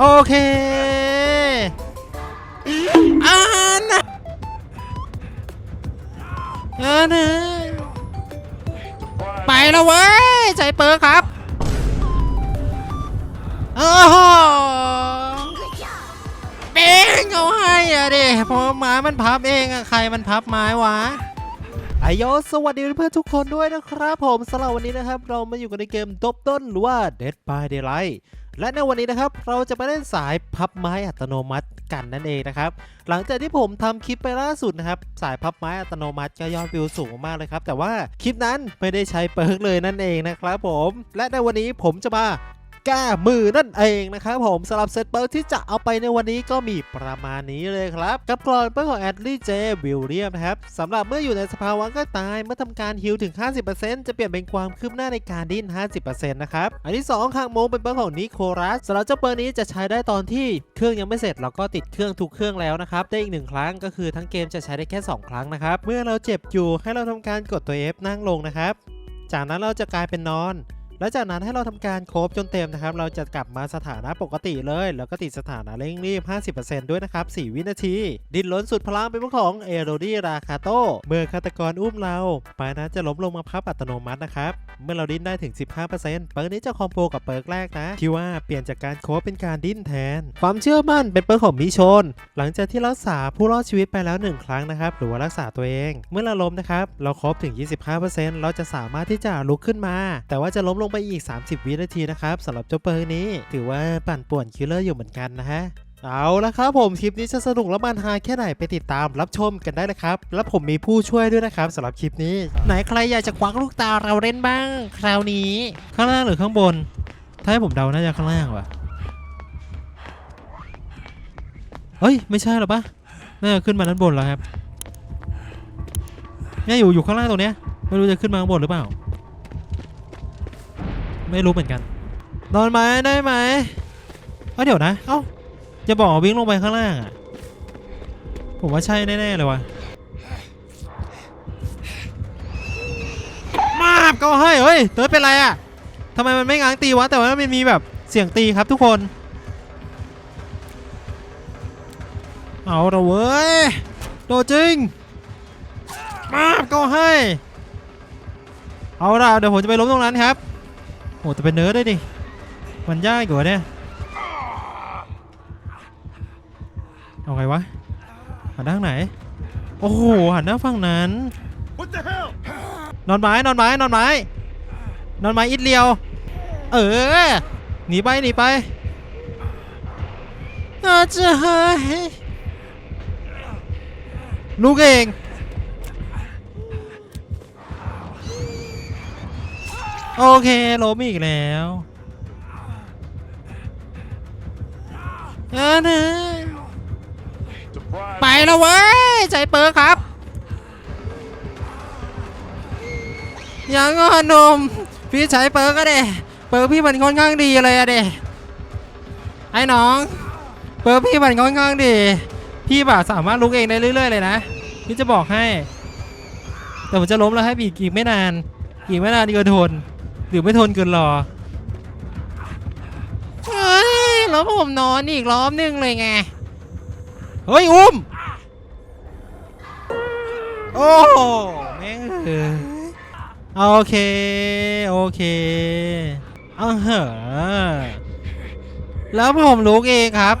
โอเคอ่านนะอ่านนะไปแล้วเว้ยใจเปิร์ครับโอ้โหเป้งเอาให้อะดิพอไม้มันพับเองอะใครมันพับไม้วะอโยสวัสดีเพื่อนทุกคนด้วยนะครับผมสำหรับวันนี้นะครับ เรามาอยู่กันในเกมตบต้นหรือว่า Dead by Daylight และในวันนี้นะครับเราจะไปเล่นสายพับไม้อัตโนมัติกันนั่นเองนะครับ หลังจากที่ผมทำคลิปไปล่าสุดนะครับ สายพับไม้อัตโนมัติก็ยอดวิวสูงมากเลยครับ แต่ว่าคลิปนั้นไม่ได้ใช้เปิร์กเลยนั่นเองนะครับผม และในวันนี้ผมจะมา แก้มือนั่นเองนะครับผมสำหรับเซตเปิร์ที่จะเอาไปในวันนี้ก็มีประมาณนี้เลยครับ กับกรอนเปิร์ของแอดลี่เจวิลเลียมนะครับสำหรับเมื่ออยู่ในสภาวะก็ตายเมื่อทำการฮิลถึง 50%จะเปลี่ยนเป็นความคืบหน้าในการดิ้น 50%นะครับอันที่2ข้างโมงเป็นเปิร์ของนิโคลัสสำหรับเจ้าเปิร์นี้จะใช้ได้ตอนที่เครื่องยังไม่เสร็จเราก็ติดเครื่องทุกเครื่องแล้วนะครับได้อีกหนึ่งครั้งก็คือทั้งเกมจะใช้ได้แค่ 2 ครั้งนะครับเมื่อเราเจ็บอยู่ให้เราทำการกดตัว F นั่งลงนะครับจากนั้นเราจะกลายเป็นนอน แล้วจากนั้นให้เราทำการโครบจนเต็มนะครับ เราจะกลับมาสถานะปกติเลย แล้วก็ติดสถานะเร่งรีบ 50%ด้วยนะครับ 4 วินาที ดิ้นล้นสุดพลังเป็นของเอโรดี้ราคาโต เมื่อฆาตกรอุ้มเราปานั้นจะล้มลงมาพับอัตโนมัตินะครับ เมื่อเราดิ้นได้ถึง 15%เปิร์กนี้จะคอมโบกับเปิร์กแรกนะ ที่ว่าเปลี่ยนจากการโคบเป็นการดิ้นแทน ความเชื่อมั่นเป็นเปิร์กของมิชน หลังจากที่รักษาผู้รอดชีวิตไปแล้ว1ครั้งนะครับ หรือว่ารักษาตัวเอง เมื่อเราล้มนะครับ เราครบถึง 25%เราจะสามารถที่จะลุกขึ้นมา แต่ว่าจะล้มลงงไปอีก 30 วินาทีนะครับสำหรับเจ้าเปิร์กนี้ ถือว่าปั่นป่วนคิลเลอร์อยู่เหมือนกันนะฮะเอาละครับผมคลิปนี้จะสนุกและมันฮาแค่ไหนไปติดตามรับชมกันได้เลยครับ และผมมีผู้ช่วยด้วยนะครับสำหรับคลิปนี้ ไหนใครอยากจะควักลูกตาเราเล่นบ้าง คราวนี้ ข้างล่างหรือข้างบน ถ้าให้ผมเดาน่าจะข้างล่างว่ะเฮ้ยไม่ใช่หรอปะน่าจะขึ้นมาด้านบนแล้วครับเนี่ยอยู่อยู่ข้างล่างตรงเนี้ยไม่รู้จะขึ้นมาข้างบนหรือเปล่า ไม่รู้เหมือนกัน นอนไหมได้ไหมเอ้าเดี๋ยวนะ เอ้าจะบอกวิ่งลงไปข้างล่างอะ ผมว่าใช่แน่ๆเลยว่ะ มาบก็ให้เฮ้ยเติร์ดเป็นไรอะทำไมมันไม่ง้างตีวะ แต่ว่ามันมีแบบเสียงตีครับทุกคน เอาละเว้ยโดนจริง มาบก็ให้ เอาละเดี๋ยวผมจะไปล้มตรงนั้นครับ โหแต่เป็นเนิร์ดได้ดิ มันยากกว่าเนี่ย เอาไงวะ หันหน้าทางไหน โอ้โห หันหน้าฝั่งนั้น What the hell? นอนไม้ นอนไม้ นอนไม้ นอนไม้อิดเลียว เออ หนีไป หนีไปอาจจะหายลูกเอง โอเคล้มอีกแล้วอ่านะไปแล้วเว้ย ใจเปิร์ครับ ยังอะหนม พี่ใช้เปิร์ก็เด้เปิร์พี่มันค่อนข้างดีเลยอะเด้ไอ้น้อง เปิร์พี่มันค่อนข้างดี พี่แบบสามารถลุกเองได้เรื่อย ๆ เลยนะ พี่จะบอกให้ แต่ผมจะล้มแล้วให้อีกอีกไม่นาน อีกไม่นานเกินทน หรือไม่ทนเกินรอเฮ้ยแล้วผมนอนอีกรอบนึงเลยไง เฮ้ย อุ้ม โอ้โหแม่งเอ้ยโอเค โอเคอ้าเหรอแล้วผมลุกเองครับ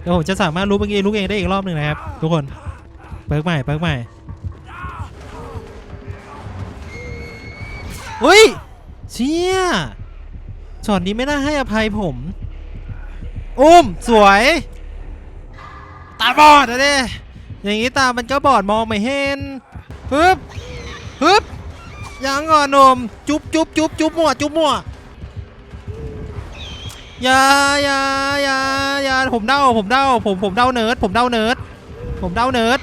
เดี๋ยวผมจะสามารถลุกเอกี้ลุกเองได้อีกรอบหนึ่งนะครับ ทุกคน เปิกใหม่ เปิกใหม่ อุ้ยเชี่ยช็อตนี้ไม่น่าให้อภัยผม อุ้มสวย ตาบอดอะเด้อย่างนี้ตามันก็บอดมองไม่เห็นฮึบฮึบยังก่อนนมจุ๊บจุ๊บจุ๊บจุ๊บมั่วจุ๊บมั่วอย่าอย่าอย่าอย่าผมเดาผมเดาผมผมเดาเนิร์ดผมเดาเนิร์ดผมเดาเนิร์ด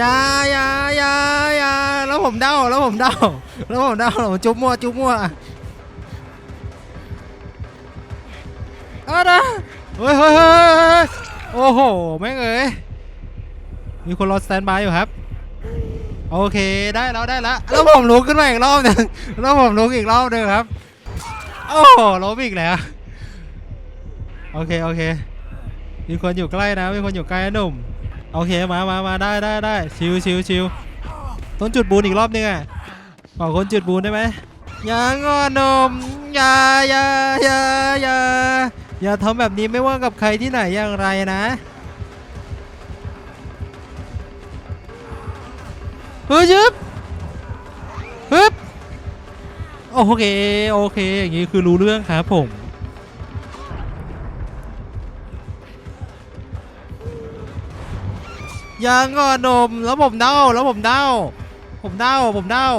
ยาอย่าอย่าอย่าแล้วผมเดาแล้วผมเดาแล้วผมเดาผมจุ๊บมั่วจุ๊บมั่วเอานะเฮ้ยเฮ้ยเฮ้ยเฮ้ยโอ้โหแม่งเอ้ยมีคนรอสแตนบายอยู่ครับ โอเคได้แล้วได้แล้วแล้วผมลุกขึ้นมาอีกรอบหนึ่งแล้วผมลุกอีกรอบหนึ่งครับ โอ้โหล้มอีกแล้วโอเคโอเคมีคนอยู่ใกล้นะมีคนอยู่ใกล้หนุ่ม โอเคมามามาได้ได้ได้ชิวชิวชิวต้นจุดบูนอีกรอบนึงอะขอคนจุดบูนได้ไหมอย่างอนนมอย่าอย่าอย่าอย่าอย่าทำแบบนี้ไม่ว่ากับใครที่ไหนอย่างไรนะเฮ้ยยึบฮึบโอเคโอเคอย่างนี้คือรู้เรื่องครับผม ยังก่อนนมแล้วผมเด้าแล้วผมเด้าผมเด้าผมเด้า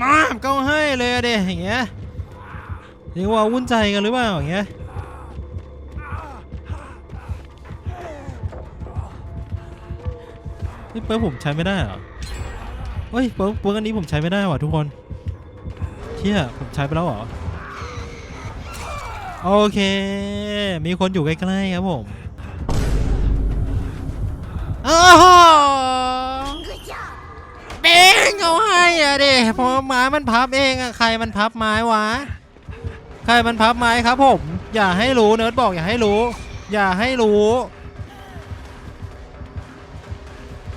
มาก็ให้เลยเดอย่างเงี้ยเรียกว่าวุ่นใจกันหรือเปล่าอย่างเงี้ยนี่เปิร์ผมใช้ไม่ได้เหรอเฮ้ยเปิร์เปิร์อันนี้ผมใช้ไม่ได้ว่ะทุกคนเชี่ยผมใช้ไปแล้วเหรอ โอเค มีคนอยู่ใกล้ๆครับผมโอ้โหเป้งเอาให้อะดิพราะไม้มันพับเองอะใครมันพับไม้วะ ใครมันพับไม้ครับผม อย่าให้รู้เนิร์ดบอกอย่าให้รู้ อย่าให้รู้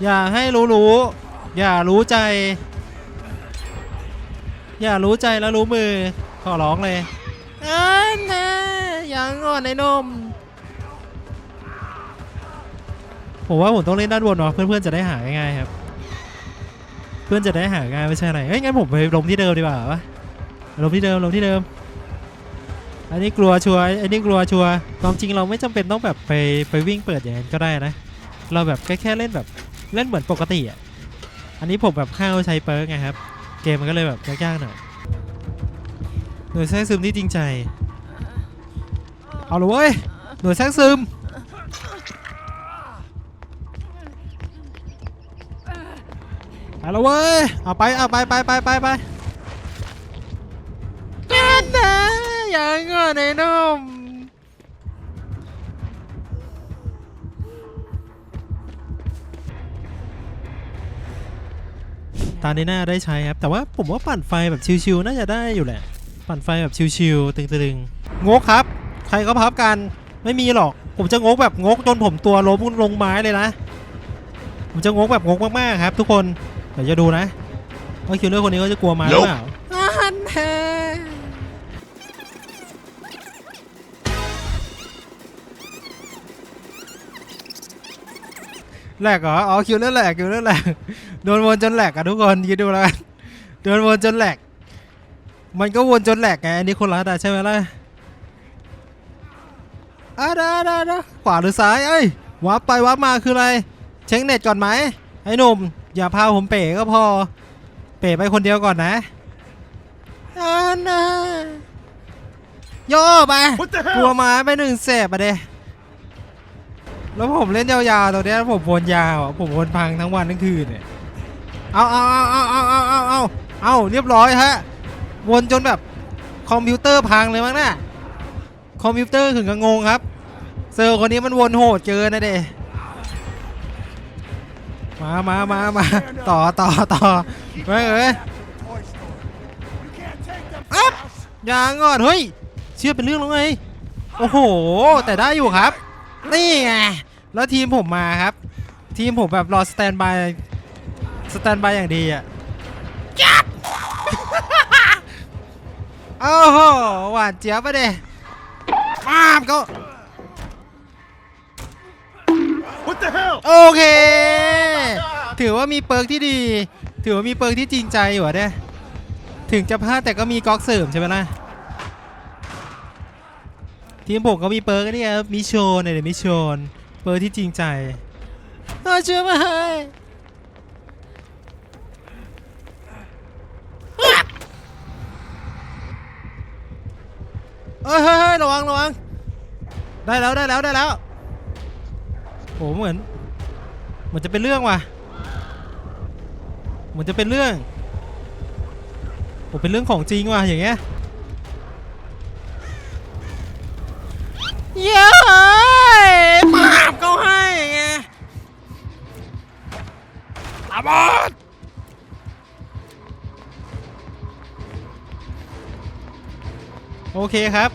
อย่าให้รู้รู้ อย่ารู้ใจ อย่ารู้ใจแล้วรู้มือ ขอร้องเลย อันนะยังอ่อนไอ้นม ผมว่าผมต้องเล่นด้านบนเนาะเพื่อนๆจะได้หาง่ายๆครับ เพื่อนจะได้หาง่ายไม่ใช่อะไรเอ้ยงั้นผมไปลงที่เดิมดีกว่าวะลงที่เดิมลงที่เดิม อันนี้กลัวชัวร์อันนี้กลัวชัวร์ความจริงเราไม่จำเป็นต้องแบบไปไปวิ่งเปิดอย่างนั้นก็ได้นะ เราแบบแค่แค่เล่นแบบเล่นเหมือนปกติอะ อันนี้ผมแบบข้าวใช้เปิร์กไงครับ เกมมันก็เลยแบบยากๆหน่อย หน่วยแทรกซึมที่จริงใจ เอาเลยเว้ย หน่วยแทรกซึม ไปแล้วเว้ย เอาไปเอาไปไปไปไปไปกันนะอย่างก่อนไอ้หนุ่มตาในหน้าได้ใช้ครับ แต่ว่าผมว่าปั่นไฟแบบชิวๆน่าจะได้อยู่แหละ ปั่นไฟแบบชิวๆตึงๆงกครับ ใครก็พับกันไม่มีหรอก ผมจะงกแบบงกจนผมตัวล้มลงไม้เลยนะผมจะงกแบบงกมากๆครับ ทุกคนเดี๋ยวจะดูนะว่าคิวเลอร์คนนี้เขาจะกลัวไม้หรือเปล่าอันแท้แหลกเหรอ อ๋อคิวเลอร์แหลกคิวเลอร์แหลก โดนวนจนแหลกอะทุกคนคิดดูแล้วกัน โดนวนจนแหลก มันก็วนจนแหลกไงอันนี้คนรัดอะใช่ไหมล่ะอะได้ได้ได้ขวาหรือซ้ายเอ้ยวับไปวับมาคืออะไร เช็คเน็ตก่อนไหมไอ้หนุ่มอย่าพาผมเป๋ก็พอ เป๋ไปคนเดียวก่อนนะอันนะย่อไป What the กลัว hell? ไม้ไปหนึ่งเสพอะเดแล้วผมเล่นยาวๆตรงเนี้ยผมวนยาวอะผมวนพังทั้งวันทั้งคืนเนี่ย เอาเอาเอาเอาเอาเอาเอาเอาเอาเรียบร้อยฮะ วนจนแบบคอมพิวเตอร์พังเลยมั้งน่ะคอมพิวเตอร์ถึงกับงงครับ เซอร์คนนี้มันวนโหดเกินนะเดมามามามาต่อต่อต่อไม่เอ้ย Toy Story. You can't take them Up. from us. อย่างก่อนเฮ้ยเชื่อเป็นเรื่องแล้วไงโอ้โห แต่ได้อยู่ครับ นี่ไงแล้วทีมผมมาครับ ทีมผมแบบรอสแตนบายสแตนบายอย่างดีอะจับ โอ้โหหวานเจี๊ยบไปเด้ป้ามก็ What the hell? โอเค ถือว่ามีเปิร์กที่ดี ถือว่ามีเปิร์กที่จริงใจอยู่อะเนี่ยถึงจะพลาดแต่ก็มีก๊อกเสริมใช่ไหมล่ะ ทีมผมก็มีเปิร์กนี่ครับมิโชนเนี่ยมิโชน เปิร์กที่จริงใจเออเชื่อไห เฮ้ยเฮ้ยเฮ้ยระวังระวัง ได้แล้วได้แล้วได้แล้วโหเหมือนเหมือนจะเป็นเรื่องว่ะเหมือนจะเป็นเรื่องโหเป็นเรื่องของจริงว่ะอย่างเงี้ย เคครับ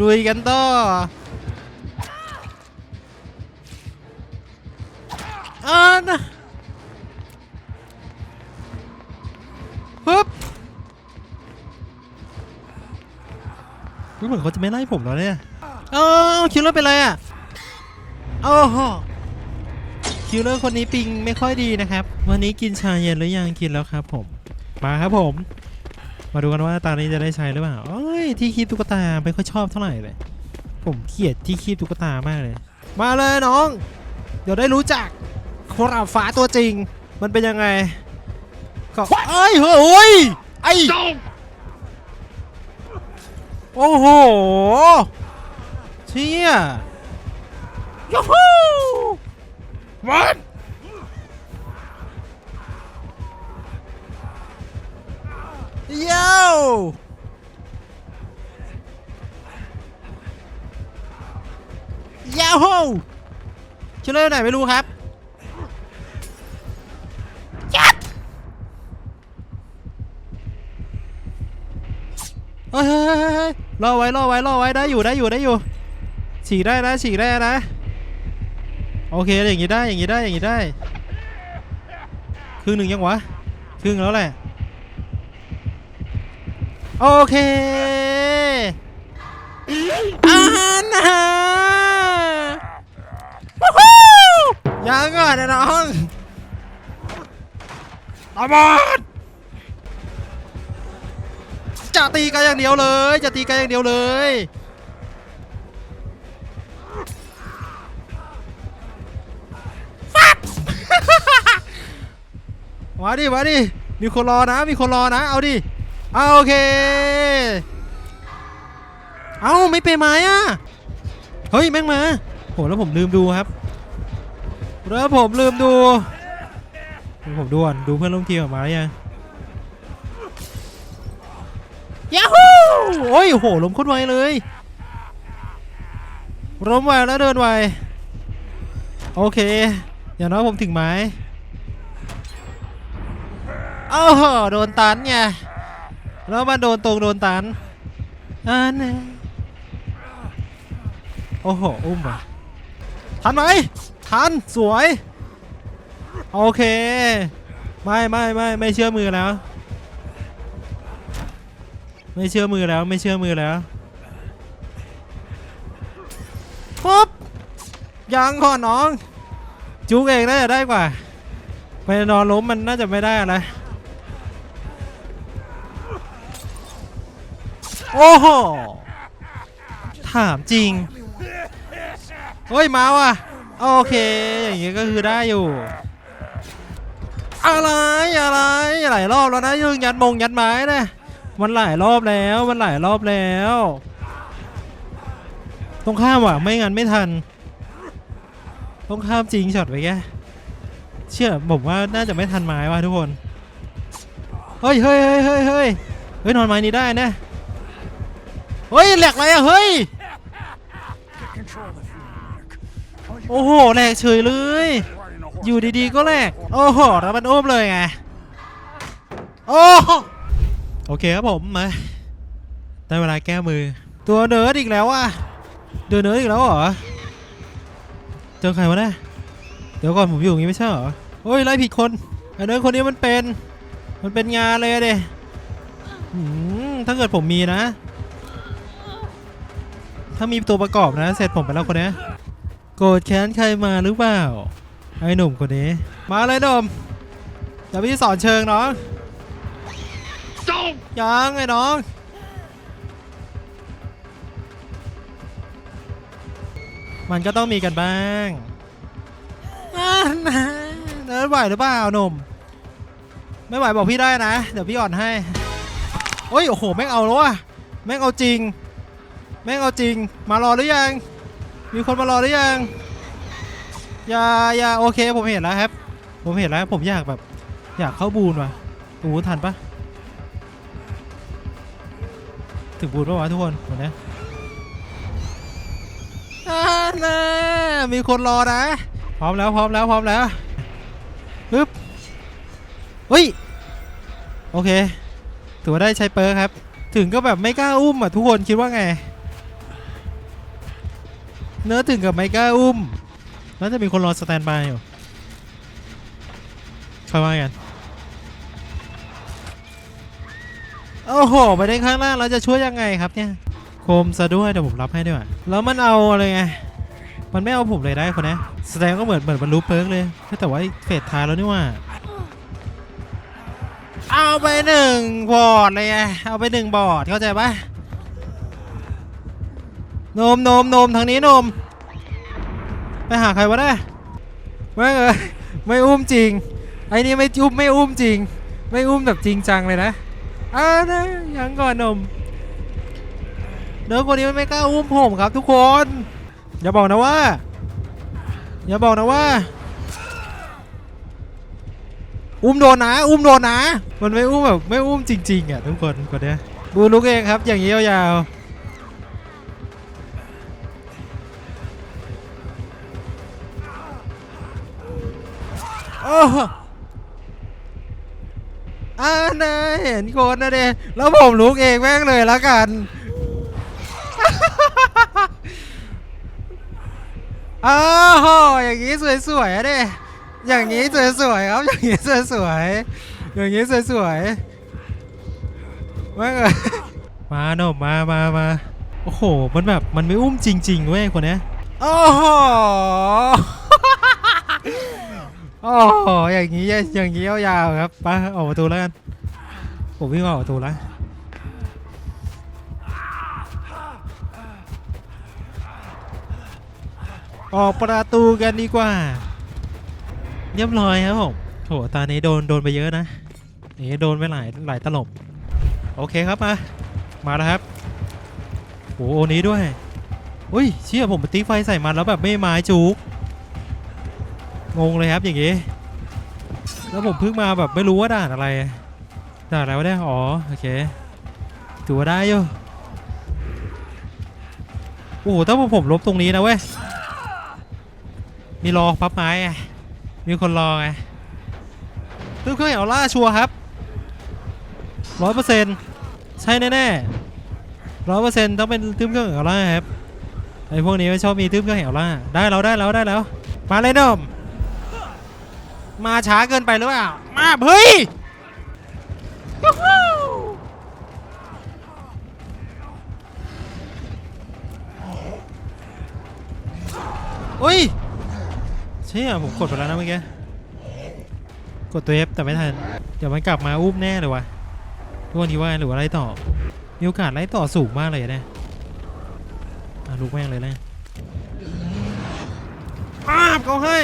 ลุยกันต่ออ่านะปึ๊บรู้เหมือนเขาจะไม่ไล่ผมแล้วเนี่ยเอ้าคิวเลอร์เป็นไรอะโอ้โหคิวเลอร์คนนี้ปิงไม่ค่อยดีนะครับ วันนี้กินชาเย็นหรือยังกินแล้วครับผม มาครับผม มาดูกันว่าตานี้จะได้ใช้หรือเปล่าเอ้ยที่คีบตุ๊กตาไม่ค่อยชอบเท่าไหร่เลย ผมเกลียดที่คีบตุ๊กตามากเลย มาเลยน้อง เดี๋ยวได้รู้จักคราบฟ้าตัวจริง มันเป็นยังไงก็เอ้ยเฮ้ยไอโอ้โหเชี่ยยูฮู What? Yo! Yahoo! ชื่อเล่นไหนไม่รู้ครับยัดเฮ้ยเฮ้ยเฮ้ยเฮ้ยรอไว้รอไว้รอไว้ได้อยู่ได้อยู่ได้อยู่ฉีกได้นะฉีกได้นะ โอเคอย่างงี้ได้อย่างงี้ได้อย่างงี้ได้ ครึ่งหนึ่งยังวะ ครึ่งแล้วแหละ โอเคอานะวู้ฮู้ยังก่อนนะน้องตาบอดจะตีกันอย่างเดียวเลย จะตีกันอย่างเดียวเลยมาดิมาดิมีคนรอนะ มีคนรอนะ เอาดิ เอาโอเค เอาไม่เป็นไม้อะเฮ้ย แม่งมา โห แล้วผมลืมดูครับ แล้วผมลืมดู ผมดูก่อนดูเพื่อนร่วมทีมออกมาหรือยังยาฮูโอ้ยโหล้มโคตรไวเลยล้มไวแล้วเดินไว โอเค อย่างน้อยผมถึงไม้อ้โหโดนตันไง แล้วมาโดนตรงโดนตันอันนี้โอ้โห อุ้มว่ะทันไหม ทัน สวย โอเค ไม่ไม่ไม่ไม่เชื่อมือแล้ว ไม่เชื่อมือแล้วไม่เชื่อมือแล้วปุ๊บยังก่อนน้อง จุกเองน่าจะได้กว่า ไปนอนล้มมันน่าจะไม่ได้อะไร โอ้โห ถามจริง เฮ้ย มาว่ะ โอเค อย่างงี้ก็คือได้อยู่ อะไร อะไร หลายรอบแล้วนะยังยัดมงยัดไม้นะมันหลายรอบแล้ว มันหลายรอบแล้ว ต้องข้ามว่ะ ไม่งั้นไม่ทัน ต้องข้ามจริงช็อตไปแกเชื่อผมว่าน่าจะไม่ทันไม้ว่ะทุกคน เฮ้ยเฮ้ยเฮ้ยเฮ้ยเฮ้ยเฮ้ยนอนไม้นี้ได้นะ เฮ้ยแหลกอะไรอะเฮ้ย โอ้โหแหลกเฉยเลย อยู่ดีๆก็แหลก โอ้โหแล้วมันอุ้มเลยไง โอ้โอเคครับผมมาได้เวลาแก้มือ ตัวเนิร์ดอีกแล้วอะเดินเนิร์ดอีกแล้วเหรอ เจอใครวะเนี่ยเดี๋ยวก่อนผมอยู่อย่างงี้ไม่ใช่เหรอโอ้ยไล่ผิดคนไอ้เนิร์ดคนนี้มันเป็น มันเป็นงานเลยอะเดหืมถ้าเกิดผมมีนะ ถ้ามีตัวประกอบนะ เสร็จผมไปแล้วคนนี้โกรธแค้นใครมาหรือเปล่า ไอ้หนุ่มคนนี้ มาเลยหนุ่มเดี๋ยวพี่สอนเชิงน้องยังไอ้น้องมันก็ต้องมีกันบ้างนะเดินไหวหรือเปล่าหนุ่ม ไม่ไหวบอกพี่ได้นะ เดี๋ยวพี่อ่อนให้ โอ้ย โอ้โห แม่งเอาแล้วว่ะแม่งเอาจริง แม่งเอาจริง มารอหรือยัง มีคนมารอหรือยัง อย่าอย่าโอเคผมเห็นแล้วครับ ผมเห็นแล้วผมอยากแบบ อยากเข้าบูนว่ะโอ้โหทันปะถึงบูนปะวะทุกคนวันนี้อ่านะมีคนรอนะ พร้อมแล้วพร้อมแล้วพร้อมแล้วปึ๊บเฮ้ย โอเค ถือว่าได้ใช้เปิร์คครับ ถึงก็แบบไม่กล้าอุ้มอะทุกคนคิดว่าไง เนื้อถึงกับไม่กล้าอุ้มแล้วจะมีคนรอสแตนบายอยู่ค่อยว่ากัน โอ้โหไปได้ข้างล่างเราจะช่วยยังไงครับเนี่ย โคมซะด้วยเดี๋ยวผมรับให้ด้วยแล้วมันเอาอะไรไง มันไม่เอาผมเลยได้คนนี้แสดงก็เหมือนเหมือนมันรู้เปิร์กเลย แต่ว่าเฟสท้ายแล้วนี่ว่า เอาไปหนึ่งบอร์ดเลยไง เอาไปหนึ่งบอร์ดเข้าใจปะ นมนมนมทางนี้นม ไปหาใครวะเนี่ยไม่เออไม่อุ้มจริง ไอ้นี่ไม่อุ้มไม่อุ้มจริง ไม่อุ้มแบบจริงจังเลยนะอ้านะยังก่อนนมเนื้อคนนี้มันไม่กล้าอุ้มผมครับ ทุกคน อย่าบอกนะว่า อย่าบอกนะว่า อุ้มโดนนะ อุ้มโดนนะ มันไม่อุ้มแบบไม่อุ้มจริงๆอะทุกคนคนเนี้ยดูลุกเองครับ อย่างนี้ยาวๆ อ้โหอ่านะเห็นคนนะเดแล้วผมลุกเองแม่งเลยแล้วกันอ้าวโหอย่างนี้สวยๆอะเดอย่างนี้สวยๆครับ อย่างนี้สวยๆอย่างนี้สวยๆมาเลยมาโนมมามามาโอ้โห มันแบบ มันไม่อุ้มจริงๆเว้ยคนเนี้ยโอ้โห โอ้โหอย่างนี้อย่างนี้ยาวๆครับไปออกประตูแล้วกันผมวิ่งออกประตูแล้วออกประตูกันดีกว่าเรียบร้อยครับผมโหตอนนี้โดนโดนไปเยอะนะนี่โดนไปหลายหลายตลบโอเคครับมามาแล้วครับโหโอนี้ด้วยอุ้ยเชี่ยผมไปตีไฟใส่มันแล้วแบบไม่ไม้จุก งงเลยครับอย่างงี้ แล้วผมเพิ่งมาแบบไม่รู้ว่าด่านอะไร ด่านอะไรวะเนี่ยอ๋อโอเคถือว่าได้อยู่โอ้โหถ้าผมลบตรงนี้นะเว้ย มีรอพับไม้ไงมีคนรอไงตึ้เครื่องอย่าล่าชัวครับร้อยเปอร์เซ็นต์ใช่แน่ๆร้อยเปอร์เซ็นต์ต้องเป็นตึ้มเครื่องอย่าล่าครับไอพวกนี้ไม่ชอบมีตึ้มเครื่องอย่าล่าได้แล้วได้แล้วได้แล้วมาเลยนอม มาช้าเกินไปหรือเปล่า มาเฮ้ยยูฮูอุ้ยเชี่ยผมกดไปแล้วนะเมื่อกี้ กดตัว F แต่ไม่ทัน เดี๋ยวมันกลับมาอุ้มแน่เลยวะทุกวันนี้ว่าหรือว่าไล่ต่อ มีโอกาสไล่ต่อสูงมากเลยนะอะลูกแม่งเลยนะอ้าบเขาให้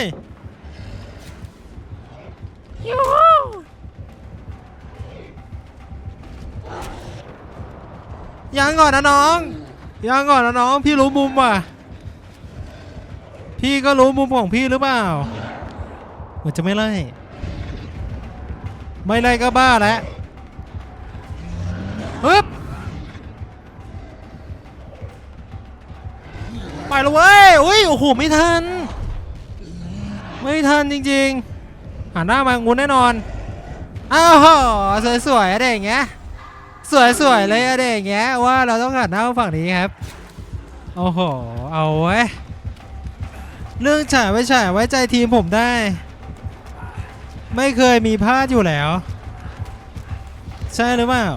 ยูยังก่อนนะน้อง ยังก่อนนะน้อง พี่รู้มุมว่ะ พี่ก็รู้มุมของพี่หรือเปล่าเหมือนจะไม่ไล่ไม่ไล่ก็บ้าแล้วฮึบไปแล้วเว้ย อุ้ย โอ้โห ไม่ทัน ไม่ทันจริง ๆ หันหน้ามางุนแน่นอน อ้าวโหสวยๆอะไรอย่างเงี้ย สวยๆเลยอะไรอย่างเงี้ยว่าเราต้องหันหน้าฝั่งนี้ครับ โอ้โห เอาไว้ เรื่องฉายไว้ฉายไว้ใจทีมผมได้ ไม่เคยมีพลาดอยู่แล้ว ใช่หรือเปล่า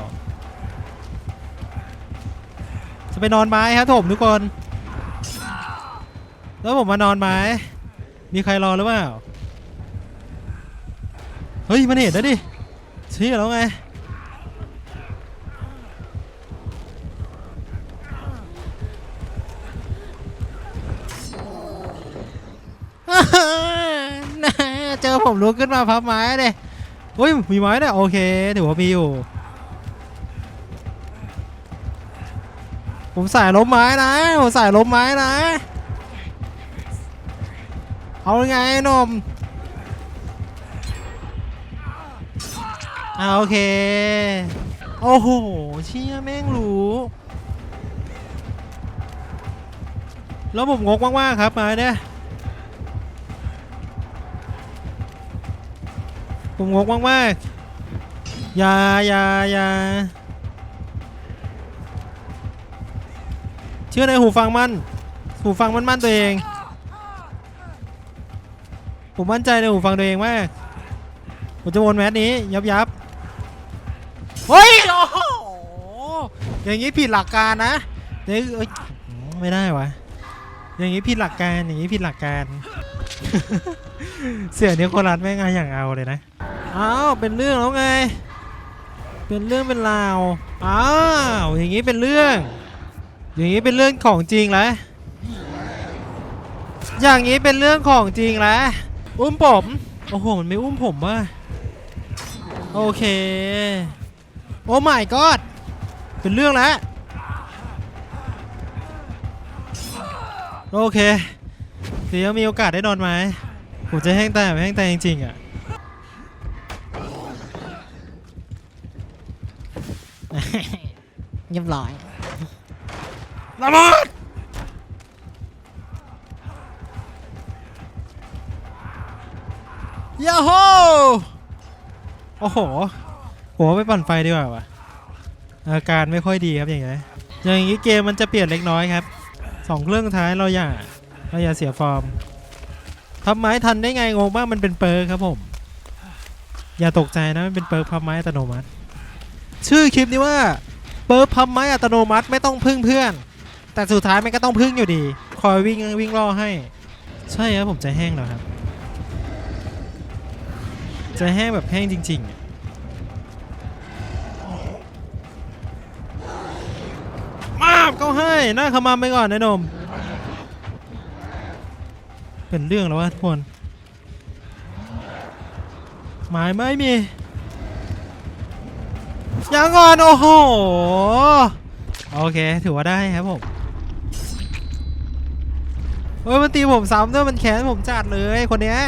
จะไปนอนไม้ครับผมทุกคน แล้วผมมานอนไม้ มีใครรอหรือเปล่า ฮ้ยมันเห็นแล้วดิเชี่ยแล้วไงนะเจอผมลุกขึ้นมาพับไม้เลยอุ้ยมีไม้เนี่ยโอเคถือว่ามีอยู่ ผมใส่ล้มไม้นะผมใส่ล้มไม้นะ เอาไงนม อ่าโอเค โอ้โห เชี่ยแม่งรู้ แล้วผมงกมากๆครับม้เนี่ยผมงกมากๆอย่าอย่าอย่าเชื่อในหูฟังมัน หูฟังมันมั่นตัวเอง ผมมั่นใจในหูฟังตัวเองมาก ผมจะวนแมสนี้ ยับยับ เฮ้ยโอ้โหอย่างนี้ผิดหลักการนะเดี๋ยวเอ้ยไม่ได้วะอย่างนี้ผิดหลักการอย่างนี้ผิดหลักการ เสียนิโคลัสแม่งเอาอย่างเอาเลยนะอ้าวเป็นเรื่องแล้วไง เป็นเรื่องเป็นราวอ้าวอย่างนี้เป็นเรื่อง อย่างนี้เป็นเรื่องของจริงแล้วอย่างนี้เป็นเรื่องของจริงแล้วอุ้มผม โอ้โห มันไม่อุ้มผมว่ะโอเคโอ้ my god เป็นเรื่องแล้ว โอเคเดี๋ยวมีโอกาสได้นอนไหมผมจะแห้งตายแบบแห้งตายจริงๆอะเรียบร้อยระเบิดยาโฮโอ้โห ผมว่าไปปั่นไฟดีกว่าวะอาการไม่ค่อยดีครับอย่างเงี้ยอย่างงี้เกมมันจะเปลี่ยนเล็กน้อยครับสองเครื่องท้ายเราอย่าเราอย่าเสียฟอร์มพับไม้ทันได้ไงงงมากมันเป็นเปิร์ครับผม อย่าตกใจนะมันเป็นเปิร์พับไม้อัตโนมัติ ชื่อคลิปนี้ว่าเปิร์พับไม้อัตโนมัติไม่ต้องพึ่งเพื่อน แต่สุดท้ายมันก็ต้องพึ่งอยู่ดี คอยวิ่งวิ่งล่อให้ ใช่ครับผมใจแห้งแล้วครับใจแห้งแบบแห้งจริง ๆอะมาบเขา ให้หน้าขมามไปก่อนนะนม เป็นเรื่องแล้ววะทุกคน หมายไม่มียังก่อนโอ้โห โอเค ถือว่าได้ครับผมเฮ้ยมันตีผมซ้ำด้วยมันแค้นผมจัดเลยคนเนี้ย